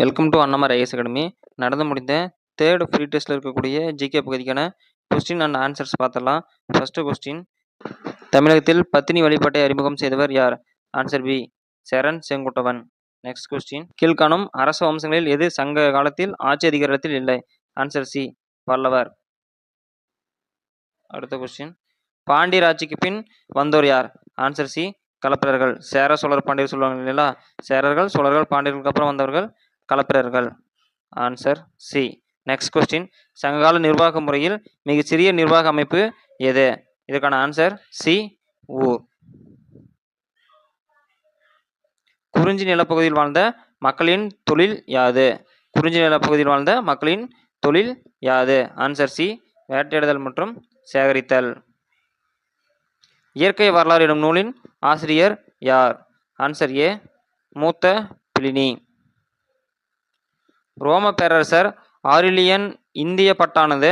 Welcome to Annamar IAS academy நடந்து முடிந்த third free டெஸ்ட்டில் இருக்கக்கூடிய ஜிகே பகுதிக்கான கொஸ்டின் அண்ட் ஆன்சர்ஸ் பார்த்தலாம் ஃபஸ்ட்டு கொஸ்டின் தமிழகத்தில் பத்தினி வழிபாட்டை அறிமுகம் செய்தவர் யார்? Answer B Charan Senguttuvan. Next question கீழ்காணும் அரச வம்சங்களில் எது சங்க காலத்தில் ஆட்சி அதிகாரத்தில் இல்லை? ஆன்சர் சி பல்லவர். அடுத்த கொஸ்டின் பாண்டியர் ஆட்சிக்கு பின் வந்தோர் யார்? Answer C கலப்பிரர்கள். சேர சோழர் பாண்டியர் சொல்லுவாங்க இல்லைங்களா? சேரர்கள் சோழர்கள் பாண்டியர்களுக்கு அப்புறம் வந்தவர்கள் கலப்பிரர்கள். ஆன்சர் சி நெக்ஸ்ட் கொஸ்டின் சங்ககால நிர்வாக முறையில் மிகச்சிறிய நிர்வாக அமைப்பு எது? இதற்கான ஆன்சர் சி ஊர் குறிஞ்சி நிலப்பகுதியில் வாழ்ந்த மக்களின் தொழில் யாது? குறிஞ்சி நிலப்பகுதியில் வாழ்ந்த மக்களின் தொழில் யாது? ஆன்சர் சி வேட்டையாடுதல் மற்றும் சேகரித்தல். இயற்கை வரலாறு எனும் நூலின் ஆசிரியர் யார்? ஆன்சர் ஏ மூத்த பிளினி. ரோம பேரரசர் ஆரிலியன் இந்திய பட்டானது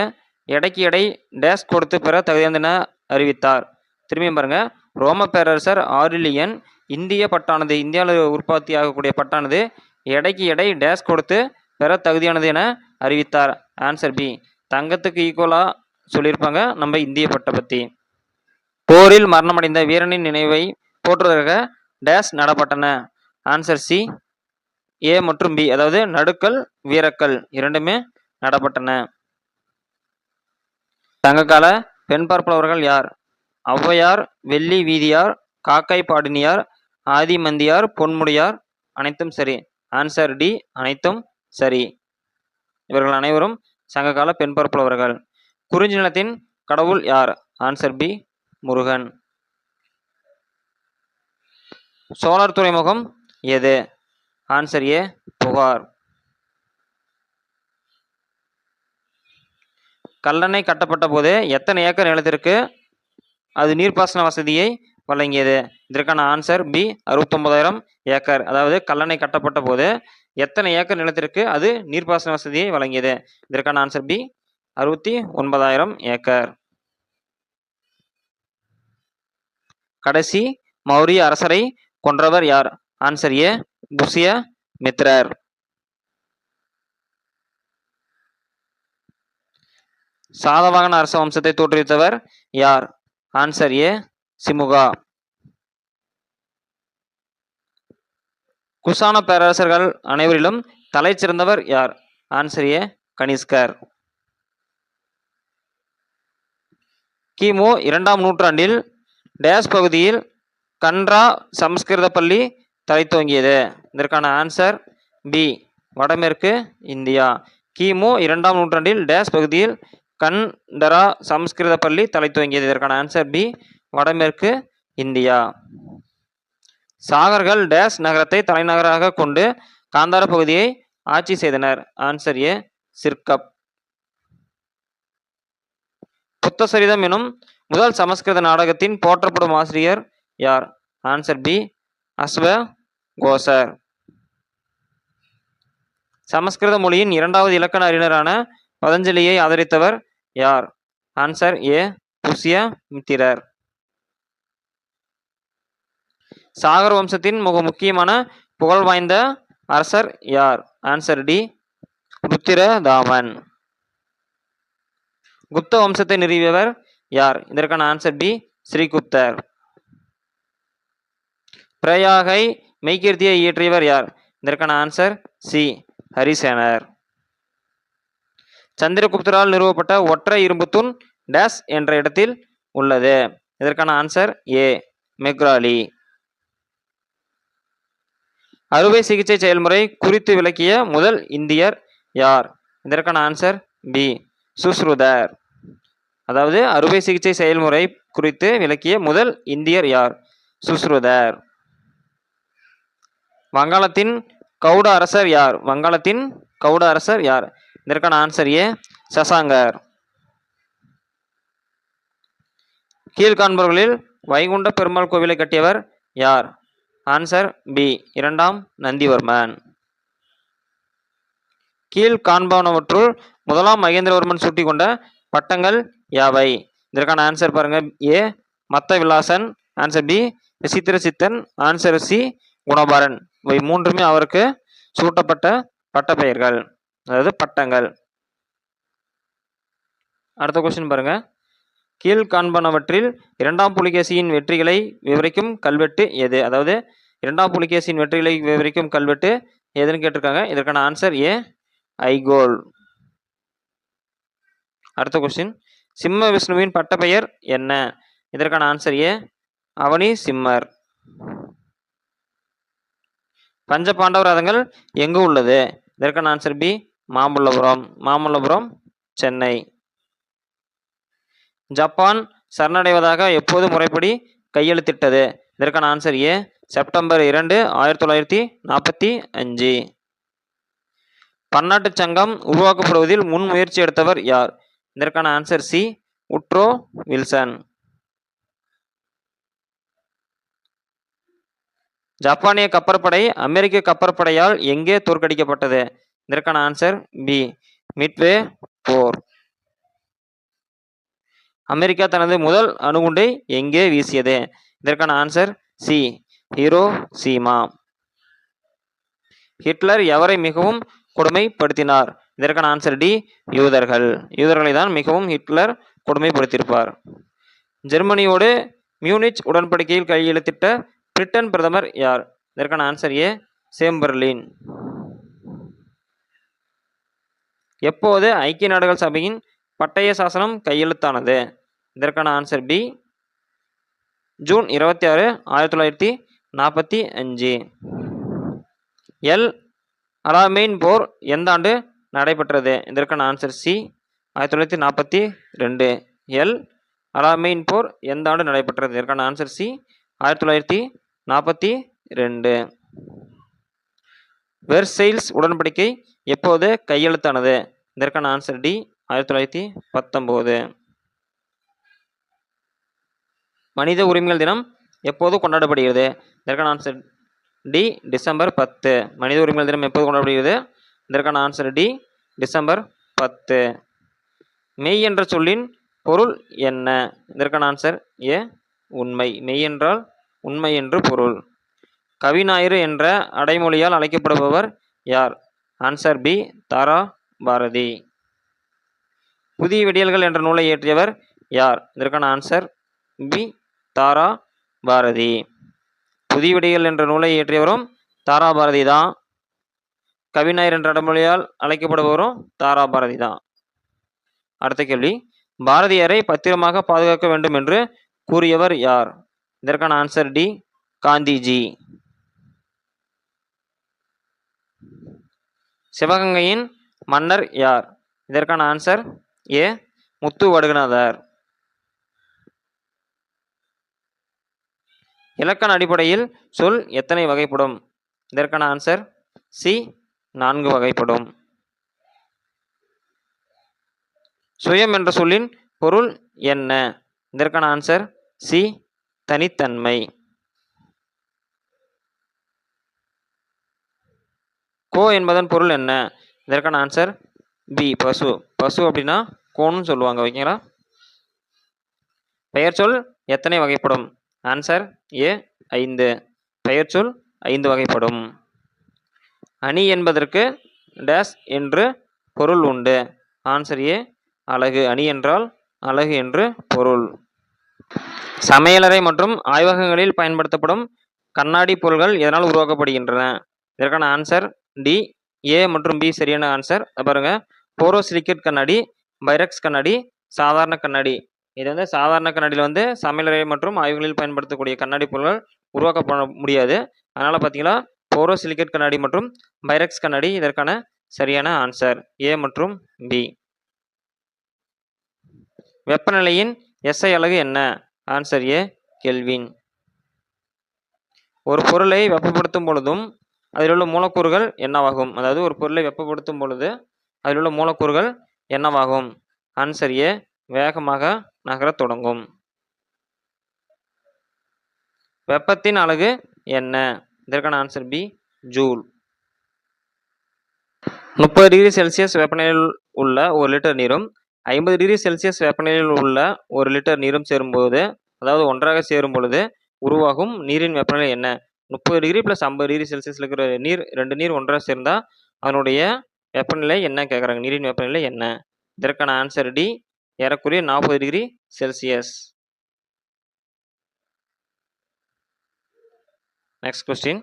எடைக்கு எடை டேஸ் கொடுத்து பெற தகுதியானதென அறிவித்தார். திரும்பியும் பாருங்க. ரோம பேரரசர் ஆரிலியன் இந்திய பட்டானது இந்தியாவில் உற்பத்தி ஆகக்கூடிய பட்டானது எடைக்கு எடை டேஸ் கொடுத்து பெற தகுதியானது என அறிவித்தார். Answer B. தங்கத்துக்கு ஈக்குவலாக சொல்லியிருப்பாங்க நம்ம இந்திய பட்டை பற்றி போரில் மரணமடைந்த வீரனின் நினைவை போற்றுவதற்காக டேஸ் நடப்பட்டன. Answer C. ஏ மற்றும் பி அதாவது நடுக்கல் வீரக்கல் இரண்டுமே நடப்பட்டன. சங்ககால பெண் பார்ப்பவர்கள் யார்? ஔவையார் வெள்ளி வீதியார் காக்காய் பாடினியார் ஆதிமந்தியார் பொன்முடியார் அனைத்தும் சரி. ஆன்சர் டி அனைத்தும் சரி. இவர்கள் அனைவரும் சங்ககால பெண் பார்ப்பவர்கள் குறிஞ்சி நிலத்தின் கடவுள் யார்? Answer B Murugan. சோலார் துறைமுகம் எது? ஆன்சர் ஏ புகார். கல்லணை கட்டப்பட்ட போது எத்தனை ஏக்கர் நிலத்திற்கு அது நீர்ப்பாசன வசதியை வழங்கியது? இதற்கான ஆன்சர் பி அறுபத்தொன்பதாயிரம் ஏக்கர். அதாவது கல்லணை கட்டப்பட்ட போது எத்தனை ஏக்கர் நிலத்திற்கு அது நீர்ப்பாசன வசதியை வழங்கியது? இதற்கான ஆன்சர் பி அறுபத்தி ஒன்பதாயிரம் ஏக்கர். கடைசி மௌரிய அரசரை கொன்றவர் யார்? ஆன்சர் ஏ புசிய மித்ரர் சாதவாகன அரச வம்சத்தை தோற்றுவித்தவர் யார்? ஆன்சர் ஏ சிமுகா. குசான பேரரசர்கள் அனைவரிலும் தலை சிறந்தவர் யார்? ஆன்சர் ஏ கனிஷ்கர். கிமு இரண்டாம் நூற்றாண்டில் டேஸ் பகுதியில் கன்ரா சமஸ்கிருத பள்ளி தலைத்துவங்கியது இதற்கான ஆன்சர் பி வடமேற்கு இந்தியா. கிமு இரண்டாம் நூற்றாண்டில் டேஸ் பகுதியில் கண்டரா சமஸ்கிருத பள்ளி தலைத்துவங்கியது இதற்கான ஆன்சர் பி வடமேற்கு இந்தியா. சாகர்கள் டேஸ் நகரத்தை தலைநகராக கொண்டு காந்தார பகுதியை ஆட்சி செய்தனர். ஆன்சர் ஏ சிர்கப் புத்த சரிதம் எனும் முதல் சமஸ்கிருத நாடகத்தின் போற்றப்படும் ஆசிரியர் யார்? ஆன்சர் பி அஸ்வ கோசர் சமஸ்கிருத மொழியின் இரண்டாவது இலக்கண அறிஞரான பதஞ்சலியை ஆதரித்தவர் யார்? ஆன்சர் ஏ புஷ்ய மித்திரர். சாகர் வம்சத்தின் மிக முக்கியமான புகழ் வாய்ந்த அரசர் யார்? ஆன்சர் டி ருத்திரதாமன் குப்த வம்சத்தை நிறுவியவர் யார்? இதற்கான ஆன்சர் பி ஸ்ரீகுப்தர். பிரயாகை மெய்கீர்த்தியை இயற்றியவர் யார்? இதற்கான ஆன்சர் சி. ஹரிசேனர். சந்திரகுப்தரால் நிறுவப்பட்ட ஒற்றை இரும்புத்தூண் டேஸ் என்ற இடத்தில் உள்ளது. இதற்கான ஆன்சர் ஏ மெக்ராலி. அறுவை சிகிச்சை செயல்முறை குறித்து விளக்கிய முதல் இந்தியர் யார்? இதற்கான ஆன்சர் பி சுஸ்ருதர். அதாவது அறுவை சிகிச்சை செயல்முறை குறித்து விளக்கிய முதல் இந்தியர் யார்? சுஸ்ருதர். வங்காளத்தின் கவுட அரசர் யார்? வங்காளத்தின் கவுட அரசர் யார்? இதற்கான ஆன்சர் ஏ சசாங்கர். கீழ்காண்பவர்களில் வைகுண்ட பெருமாள் கோவிலை கட்டியவர் யார்? ஆன்சர் பி இரண்டாம் நந்திவர்மன். கீழ் காண்பவனவற்றுள் முதலாம் மகேந்திரவர்மன் சுட்டி கொண்ட பட்டங்கள் யாவை? இதற்கான ஆன்சர் பாருங்க ஏ மத்த விலாசன் ஆன்சர் பி விசித்திர சித்தன் ஆன்சர் சி குணபாரன். இவை மூன்றுமே அவருக்கு சூட்டப்பட்ட பட்டப்பெயர்கள். அதாவது பட்டங்கள். அடுத்த கொஸ்டின் பாருங்க. கீழ்காண்பனவற்றில் இரண்டாம் புலிகேசியின் வெற்றிகளை விவரிக்கும் கல்வெட்டு எது? அதாவது இரண்டாம் புலிகேசியின் வெற்றிகளை விவரிக்கும் கல்வெட்டு எதுன்னு கேட்டிருக்காங்க. இதற்கான ஆன்சர் ஏ ஐகோல். அடுத்த கொஸ்டின் சிம்ம விஷ்ணுவின் பட்டப்பெயர் என்ன? இதற்கான ஆன்சர் ஏ அவனி சிம்மர். பஞ்ச பாண்டவ ரதங்கள் எங்கு உள்ளது? இதற்கான answer B Mamallapuram. Mamallapuram Chennai. Japan சரணடைவதாக எப்போது முறைப்படி கையெழுத்திட்டது? இதற்கான ஆன்சர் ஏ செப்டம்பர் இரண்டு ஆயிரத்தி தொள்ளாயிரத்தி நாற்பத்தி அஞ்சு. பன்னாட்டுச் சங்கம் உருவாக்கப்படுவதில் முன் முயற்சி எடுத்தவர் யார்? இதற்கான ஆன்சர் சி உட்ரோ வில்சன். ஜப்பானிய கப்பற்படை அமெரிக்க கப்பற்படையால் எங்கே தோற்கடிக்கப்பட்டது? இதற்கான ஆன்சர் பி மிட்வே போர் அமெரிக்கா தனது முதல் அணுகுண்டை எங்கே வீசியது? இதற்கான answer C Hiroshima Hitler எவரை மிகவும் கொடுமைப்படுத்தினார்? இதற்கான ஆன்சர் டி யூதர்கள். யூதர்களை தான் மிகவும் ஹிட்லர் கொடுமைப்படுத்தியிருப்பார். ஜெர்மனியோடு மியூனிச் உடன்படிக்கையில் கையெழுத்திட்ட பிரிட்டன் பிரதமர் யார்? இதற்கான ஆன்சர் ஏ சேம்பர்லின். எப்போது ஐக்கிய நாடுகள் சபையின் பட்டய சாசனம் கையெழுத்தானது? இதற்கான ஆன்சர் பி ஜூன் இருபத்தி ஆறு ஆயிரத்தி தொள்ளாயிரத்தி நாற்பத்தி அஞ்சு. எல் அலாமெயின் போர் எந்த ஆண்டு நடைபெற்றது? இதற்கான ஆன்சர் சி ஆயிரத்தி தொள்ளாயிரத்தி நாற்பத்தி ரெண்டு. எல் அலாமெயின் போர் எந்த ஆண்டு நடைபெற்றது? இதற்கான ஆன்சர் சி ஆயிரத்தி தொள்ளாயிரத்தி நாற்பத்தி ரெண்டு. வெர்சைல்ஸ் உடன்படிக்கை எப்போது கையெழுத்தானது? இதற்கான ஆன்சர் டி ஆயிரத்தி தொள்ளாயிரத்தி பத்தொம்போது. மனித உரிமைகள் தினம் எப்போது கொண்டாடப்படுகிறது? இதற்கான ஆன்சர் டி டிசம்பர் பத்து. மனித உரிமைகள் தினம் எப்போது கொண்டாடப்படுகிறது? இதற்கான ஆன்சர் டி டிசம்பர் பத்து. மெய் என்ற சொல்லின் பொருள் என்ன? இதற்கான ஆன்சர் ஏ உண்மை. மெய் என்றால் உண்மை என்று பொருள். கவிஞாயிறு என்ற அடைமொழியால் அழைக்கப்படுபவர் யார்? Answer B Thara Bharathi. புதிய விடியல்கள் என்ற நூலை இயற்றியவர் யார்? இதற்கான ஆன்சர் பி தாரா பாரதி. புதிய விடியல் என்ற நூலை இயற்றியவரும் தாரா பாரதி தான். கவிஞர் என்ற அடைமொழியால் அழைக்கப்படுபவரும் தாரா பாரதி தான். அடுத்த கேள்வி. பாரதியாரை பத்திரமாக பாதுகாக்க வேண்டும் என்று கூறியவர் யார்? இதற்கான ஆன்சர் டி காந்திஜி. சிவகங்கையின் மன்னர் யார்? இதற்கான ஆன்சர் ஏ முத்து வடுகநாதர். இலக்கண அடிப்படையில் சொல் எத்தனை வகைப்படும்? இதற்கான ஆன்சர் சி நான்கு வகைப்படும். சுயம் என்ற சொல்லின் பொருள் என்ன? இதற்கான ஆன்சர் சி தனித்தன்மை. கோ என்பதன் பொருள் என்ன? இதற்கான ஆன்சர் பி பசு. பசு அப்படின்னா கோன்னு சொல்லுவாங்க ஓகேங்களா பெயர் சொல் எத்தனை வகைப்படும்? ஆன்சர் ஏ ஐந்து. பெயர் சொல் ஐந்து வகைப்படும். அணி என்பதற்கு டேஸ் என்று பொருள் உண்டு. ஆன்சர் ஏ அழகு அணி என்றால் அழகு என்று பொருள். சமையலறை மற்றும் ஆய்வகங்களில் பயன்படுத்தப்படும் கண்ணாடி பொருள்கள் எதனால் உருவாக்கப்படுகின்றன? இதற்கான ஆன்சர் டி ஏ மற்றும் பி சரியான ஆன்சர் பாருங்க. போரோசிலிக்கேட் கண்ணாடி பைரக்ஸ் கண்ணாடி சாதாரண கண்ணாடி. இது வந்து சாதாரண கண்ணாடியில் வந்து சமையலறை மற்றும் ஆய்வுகளில் பயன்படுத்தக்கூடிய கண்ணாடி பொருட்கள் உருவாக்கப்பட முடியாது. அதனால் பார்த்தீங்கன்னா போரோசிலிக்கேட் கண்ணாடி மற்றும் பைரக்ஸ் கண்ணாடி இதற்கான சரியான ஆன்சர் ஏ மற்றும் பி வெப்பநிலையின் எஸ்ஐ அலகு என்ன? ஆன்சர் ஏ கெல்வின் ஒரு பொருளை வெப்பப்படுத்தும் பொழுதும் அதில் உள்ள மூலக்கூறுகள் என்னவாகும்? அதாவது ஒரு பொருளை வெப்பப்படுத்தும் பொழுது அதில் உள்ள மூலக்கூறுகள் என்னவாகும்? ஆன்சர் ஏ வேகமாக நகரத் தொடங்கும். வெப்பத்தின் அலகு என்ன? இதற்கான ஆன்சர் பி ஜூல். முப்பது டிகிரி செல்சியஸ் வெப்பநிலையில் உள்ள ஒரு லிட்டர் நீரும் ஐம்பது டிகிரி செல்சியஸ் வெப்பநிலையில் உள்ள ஒரு லிட்டர் நீரும் சேரும்போது அதாவது ஒன்றாக சேரும் பொழுது உருவாகும் நீரின் வெப்பநிலை என்ன? முப்பது டிகிரி ப்ளஸ் ஐம்பது டிகிரி செல்சியஸில் இருக்கிற நீர் ரெண்டு நீர் ஒன்றாக சேர்ந்தால் அதனுடைய வெப்பநிலை என்ன கேட்குறாங்க நீரின் வெப்பநிலை என்ன? இதற்கான ஆன்சர் டி ஏறக்குறைய நாற்பது டிகிரி செல்சியஸ். நெக்ஸ்ட் கொஸ்டின்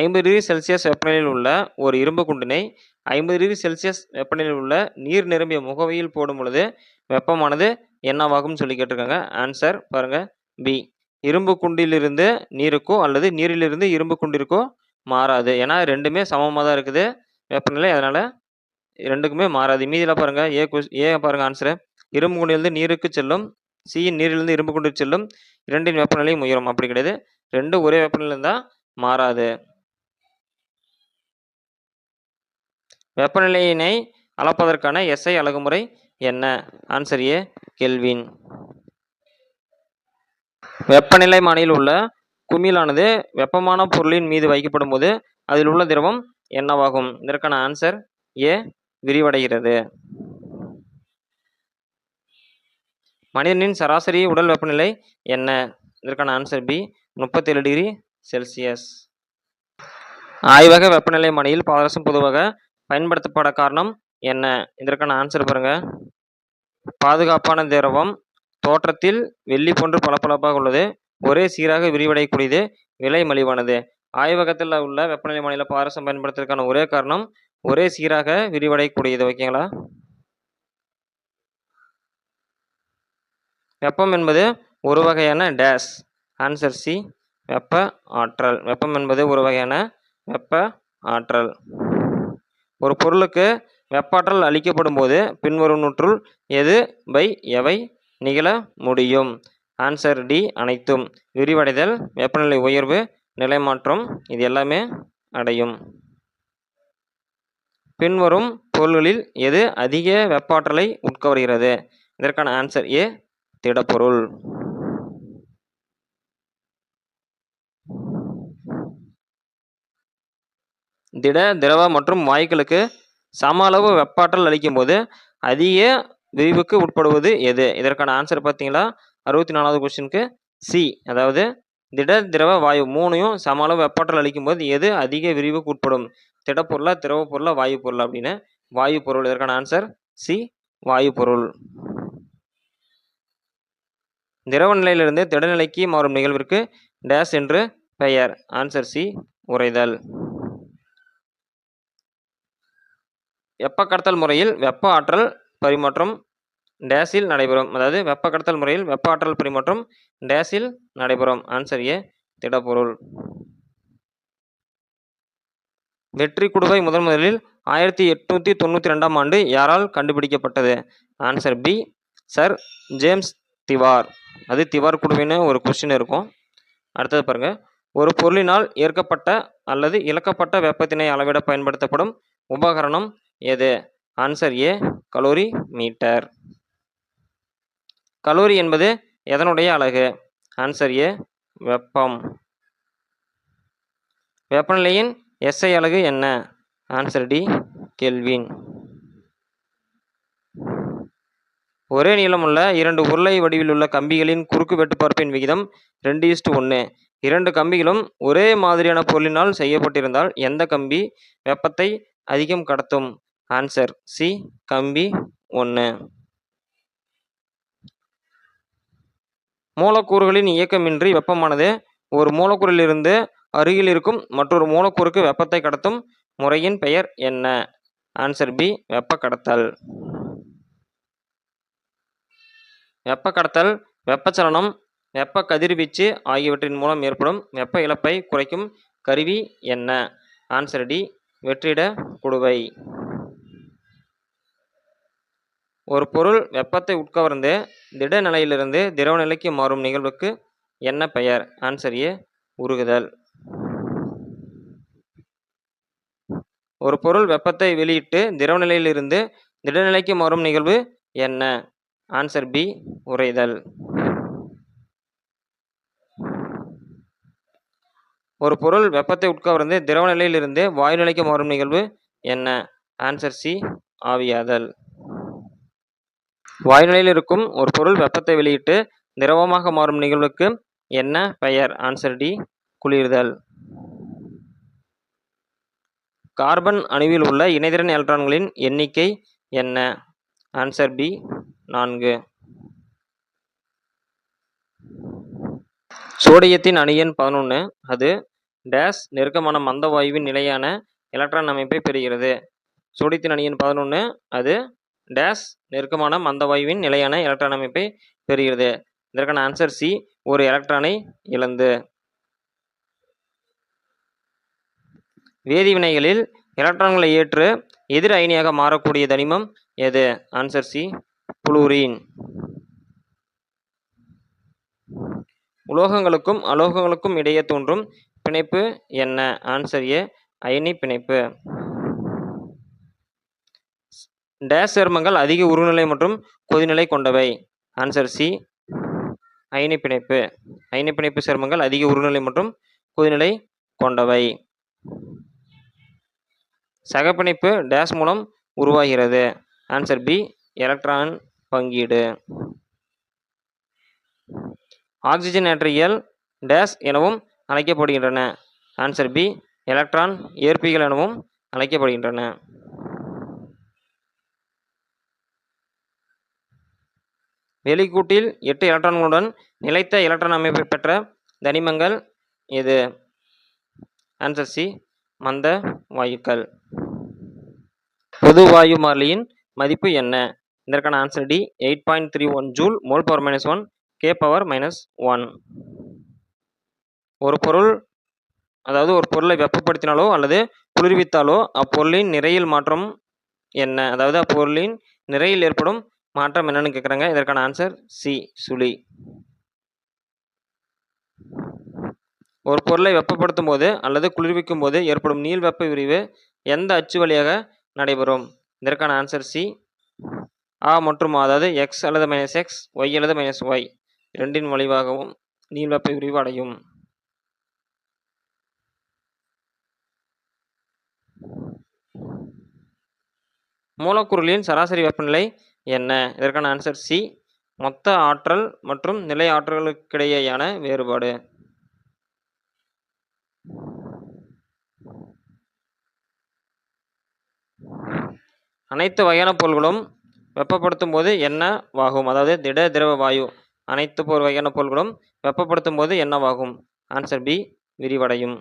ஐம்பது டிகிரி செல்சியஸ் வெப்பநிலையில் உள்ள ஒரு இரும்பு குண்டினை ஐம்பது டிகிரி செல்சியஸ் வெப்பநிலையில் உள்ள நீர் நிரம்பிய முகவையில் போடும் பொழுது வெப்பமானது என்னவாகும்னு சொல்லி கேட்டிருக்காங்க. ஆன்சர் பாருங்க. பி இரும்பு குண்டிலிருந்து நீருக்கோ அல்லது நீரிலிருந்து இரும்பு குண்டிற்கோ மாறாது. ஏன்னா ரெண்டுமே சமமாக தான் இருக்குது. வெப்பநிலை அதனால் ரெண்டுக்குமே மாறாது. மீதியில் பாருங்க. ஏ கொஸ் ஏ பாருங்கள் ஆன்சரு இரும்பு குண்டிலிருந்து நீருக்கு செல்லும் சி நீரிலிருந்து இரும்பு குண்டிற்கு செல்லும் இரண்டின் வெப்பநிலையும் உயரும். அப்படி கிடையாது. ரெண்டும் ஒரே வெப்பநிலை இருந்தால் மாறாது. வெப்பநிலையினை அளப்பதற்கான எஸ்ஐ அழகுமுறை என்ன? ஆன்சர் ஏ கெல்வின் வெப்பநிலை மானியில் உள்ள குமிழானது வெப்பமான பொருளின் மீது வைக்கப்படும் போது அதில் உள்ள திரவம் என்னவாகும்? இதற்கான ஆன்சர் ஏ விரிவடைகிறது. மனிதனின் சராசரி உடல் வெப்பநிலை என்ன? இதற்கான ஆன்சர் பி முப்பத்தேழு டிகிரி செல்சியஸ். ஆய்வக வெப்பநிலை மணியில் பாதரசம் பொதுவாக பயன்படுத்தப்பட காரணம் என்ன? இதற்கான ஆன்சர் பாருங்கள் பாதுகாப்பான திரவம் தோற்றத்தில் வெள்ளி போன்று பளபளப்பாக உள்ளது. ஒரே சீராக விரிவடையக்கூடியது. விலை மலிவானது. ஆய்வகத்தில் உள்ள வெப்பநிலை மாநில பாரசம் பயன்படுத்துவதற்கான ஒரே காரணம் ஒரே சீராக விரிவடையக்கூடியது. ஓகேங்களா? வெப்பம் என்பது ஒரு வகையான டேஸ் ஆன்சர் சி வெப்ப ஆற்றல். வெப்பம் என்பது ஒரு வகையான வெப்ப ஆற்றல். ஒரு பொருளுக்கு வெப்பாற்றல் அளிக்கப்படும் போது பின்வரும் நூற்றுள் எது பை எவை நிகழ முடியும்? ஆன்சர் டி அனைத்தும். விரிவடைதல் வெப்பநிலை உயர்வு நிலைமாற்றம் இது எல்லாமே அடையும். பின்வரும் பொருள்களில் எது அதிக வெப்பாற்றலை உட்கவருகிறது? இதற்கான ஆன்சர் ஏ திடப்பொருள். திட திரவ மற்றும் வாயுக்களுக்கு சம அளவு வெப்பாற்றல் அளிக்கும் போது அதிக விரிவுக்கு உட்படுவது எது? இதற்கான ஆன்சர் பார்த்தீங்களா? அறுபத்தி நாலாவது கொஸ்டினுக்கு சி அதாவது திட திரவ வாயு மூணையும் சம அளவு வெப்பாற்றல் அளிக்கும் போது எது அதிக விரிவுக்கு உட்படும்? திடப்பொருளா திரவ பொருளா வாயு பொருள் அப்படின்னு வாயு பொருள் இதற்கான ஆன்சர் சி வாயு பொருள் திரவ நிலையிலிருந்து திடநிலைக்கு மாறும் நிகழ்விற்கு டேஸ் என்று பெயர். ஆன்சர் சி உறைதல். வெப்ப கடத்தல் முறையில் வெப்ப ஆற்றல் பரிமாற்றம் டேஸில் நடைபெறும். அதாவது வெப்ப கடத்தல் முறையில் வெப்ப ஆற்றல் பரிமாற்றம் டேஸில் நடைபெறும். ஆன்சர் ஏ திடப்பொருள். வெற்றி குடுவை முதன் முதலில் ஆயிரத்தி எட்நூற்றி தொண்ணூற்றி ரெண்டாம் ஆண்டு யாரால் கண்டுபிடிக்கப்பட்டது? Answer B sir James Dewar அது திவார் குடுவைன்னு ஒரு கொஸ்டின் இருக்கும். அடுத்தது பாருங்க. ஒரு பொருளினால் ஏற்கப்பட்ட அல்லது இழக்கப்பட்ட வெப்பத்தினை அளவிட பயன்படுத்தப்படும் உபகரணம் எது? Answer A calorimeter. கலோரி என்பது எதனுடைய அலகு? ஆன்சர் ஏ வெப்பம். வெப்பநிலையின் எஸ்ஐ அலகு என்ன? ஆன்சர் டி கெல்வின் ஒரே நீளமுள்ள இரண்டு உருளை வடிவிலுள்ள கம்பிகளின் குறுக்கு வெட்டுப்பரப்பின் விகிதம் ரெண்டு இஸ்டு ஒன்று இரண்டு கம்பிகளும் ஒரே மாதிரியான பொருளினால் செய்யப்பட்டிருந்தால் எந்த கம்பி வெப்பத்தை அதிகம் கடத்தும்? ஆன்சர் சி கம்பி ஒன்று மூலக்கூறுகளின் இயக்கமின்றி வெப்பமானது ஒரு மூலக்கூறிலிருந்து அருகில் இருக்கும் மற்றொரு மூலக்கூறுக்கு வெப்பத்தை கடத்தும் முறையின் பெயர் என்ன? ஆன்சர் பி வெப்ப கடத்தல் வெப்ப கடத்தல் வெப்பச்சலனம் வெப்ப கதிர்வீச்சு ஆகியவற்றின் மூலம் ஏற்படும் வெப்ப இழப்பை குறைக்கும் கருவி என்ன? ஆன்சர் டி வெற்றிட குடுவை. ஒரு பொருள் வெப்பத்தை உட்கவர்ந்து திட நிலையிலிருந்து திரவ நிலைக்கு மாறும் நிகழ்வுக்கு என்ன பெயர்? ஆன்சர் ஏ உருகுதல். ஒரு பொருள் வெப்பத்தை வெளியிட்டு திரவ நிலையிலிருந்து திடநிலைக்கு மாறும் நிகழ்வு என்ன? ஆன்சர் பி உறைதல். ஒரு பொருள் வெப்பத்தை உட்கவர்ந்து திரவ நிலையிலிருந்து வாயு நிலைக்கு மாறும் நிகழ்வு என்ன? ஆன்சர் சி ஆவியாதல். வாய்நிலையில் இருக்கும் ஒரு பொருள் வெப்பத்தை வெளியிட்டு திரவமாக மாறும் நிகழ்வுக்கு என்ன பெயர்? ஆன்சர் டி குளிர்தல். கார்பன் அணுவில் உள்ள இணைதிறன் எலக்ட்ரான்களின் எண்ணிக்கை என்ன? ஆன்சர் பி நான்கு. சோடியத்தின் அணியன் பதினொன்று அது டேஸ் நெருக்கமான மந்த வாயுவின் நிலையான எலக்ட்ரான் அமைப்பை பெறுகிறது. சோடியத்தின் அணியன் பதினொன்று அது டேஸ் நெருக்கமான மந்த வாயுவின் நிலையான எலக்ட்ரான் அமைப்பை பெறுகிறது. இதற்கான ஆன்சர் சி ஒரு எலக்ட்ரானை இழந்து. வேதிவினைகளில் எலக்ட்ரான்களை ஏற்று எதிர் அயனியாக மாறக்கூடிய தனிமம் எது? Answer C fluorine. உலோகங்களுக்கும் அலோகங்களுக்கும் இடையே தோன்றும் பிணைப்பு என்ன? ஆன்சர் ஏ அயனி பிணைப்பு. டேஸ் சேர்மங்கள் அதிக உருநிலை மற்றும் கொதிநிலை கொண்டவை. ஆன்சர் சி அயனி பிணைப்பு அயனி பிணைப்பு சேர்மங்கள் அதிக உருநிலை மற்றும் கொதிநிலை கொண்டவை. சகப்பிணைப்பு டேஸ் மூலம் உருவாகிறது. ஆன்சர் பி எலக்ட்ரான் பங்கீடு. ஆக்சிஜன் ஆக்சிஜனேற்றியல் டேஸ் எனவும் அழைக்கப்படுகின்றன. ஆன்சர் பி எலக்ட்ரான் ஏற்பிகள் எனவும் அழைக்கப்படுகின்றன. வெளிக்கூட்டில் எட்டு எலக்ட்ரான்களுடன் நிலைத்த எலக்ட்ரான் அமைப்பை பெற்ற தனிமங்கள் எது? ஆன்சர் சி மந்த வாயுக்கள். பொது வாயு மாறிலியின் மதிப்பு என்ன? இதற்கான answer D eight point three one joule mole power minus one K power minus one ஒரு பொருள் அதாவது ஒரு பொருளை வெப்பப்படுத்தினாலோ அல்லது குளிர்வித்தாலோ அப்பொருளின் நிறையில் மாற்றம் என்ன? அதாவது அப்பொருளின் நிறையில் ஏற்படும் மாற்றம் என்னன்னு கேட்குறாங்க இதற்கான ஆன்சர் சி சுழி. ஒரு பொருளை வெப்பப்படுத்தும் போது அல்லது குளிர்விக்கும் போது ஏற்படும் நீள் வெப்ப விரிவு எந்த அச்சு வழியாக நடைபெறும்? இதற்கான ஆன்சர் சி ஆ மற்றும் அதாவது எக்ஸ் அல்லது மைனஸ் எக்ஸ் ஒய் அல்லது மைனஸ் ஒய் இரண்டின் வழிவாகவும் நீள் வெப்ப விரிவு அடையும். மூலக்கூறுகளின் சராசரி வெப்பநிலை என்ன? இதற்கான ஆன்சர் சி மொத்த ஆற்றல் மற்றும் நிலை ஆற்றல்களுக்கிடையேயான வேறுபாடு. அனைத்து வகையான பொருள்களும் வெப்பப்படுத்தும் போது என்னவாகும் அதாவது திட திரவ வாயு. அனைத்து போர் வகையான பொருள்களும் வெப்பப்படுத்தும் போது என்னவாகும் ஆன்சர் பி விரிவடையும்.